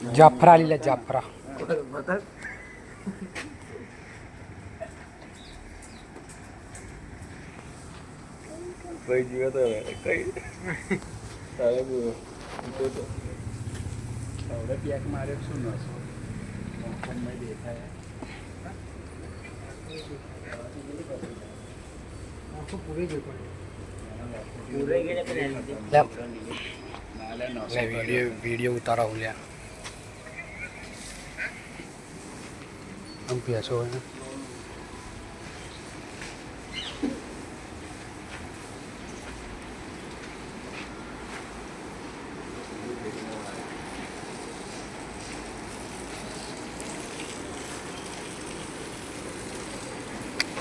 જાફરા લીલા જાફરા કઈ જીવે તો કઈ તારે બોલો હવે પેક મારે શું નસો ફોનમાં દેખાય લે લે વીડિયો વીડિયો ઉતારો લ્યા પેસો હોય ને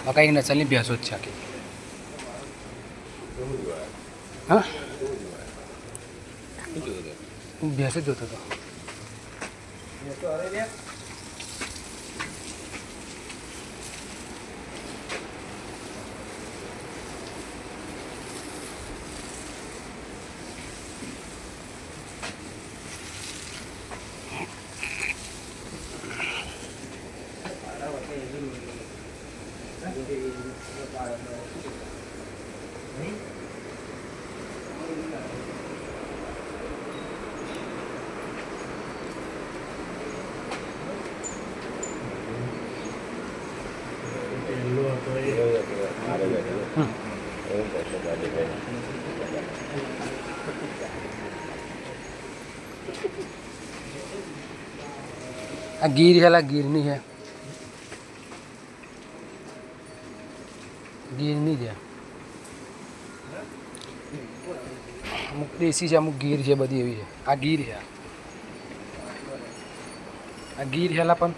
આ કંઈક નસલની ભેંસો જ છે આખી? હા ભેંસ જ જોતો હતો. આ ગીર હેલા ગીરની છે ગીરની છે અમુક દેશી છે અમુક ગીર છે બધી એવી છે આ ગીર છે આ ગીર હેલા પણ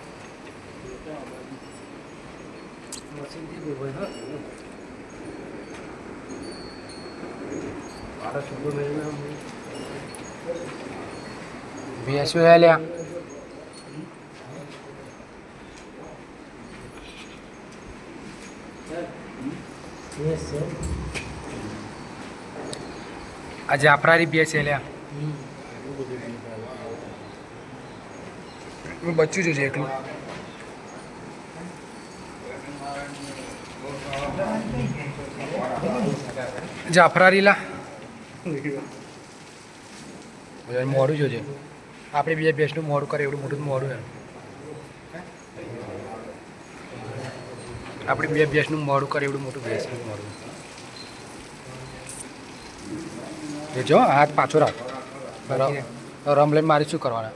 ભેંસો હેલ્યા આ જાફરારી બે હેલ્યા હું બચ્ચું જોજે એકલું. જાફરારી લા મોડું જોજે. આપણે બીજા બેસનું મોડું કરે એવડું મોટું મોડું એમ. આપણે બે ભેંસનું મોડું કરે એવડું મોટું ભેંસનું મોડું જો હાથ પાછો રાખ. બરાબર રમ લઈને મારે શું કરવાના?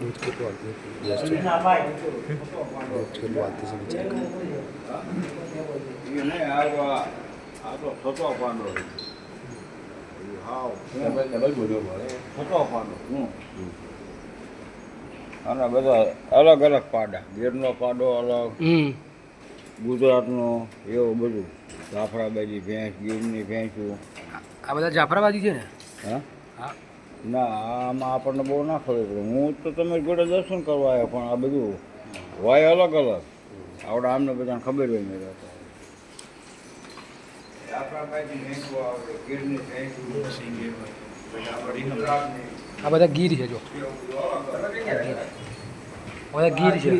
દૂધ કેટલું દૂધ કેટલું આવતું છે વિચાર કર. હાવ બોલ્યો અને બધા અલગ અલગ પાડા. ગીરનો પાડો અલગ ગુજરાતનો એવું બધું. જાફરાબાજી ભેંસ ગીરની ભેંસો. આ બધા જાફરાબાદી છે ને? હા? હા. ના આમાં આપણને બહુ ના ખબર પડે. હું તો તમે જોડે દર્શન કરવા આવ્યો પણ આ બધું હોય અલગ અલગ. આવડે આમને બધાને ખબર હોય મેં આ બધા ગીર છે જો. આ બધા ગીર છે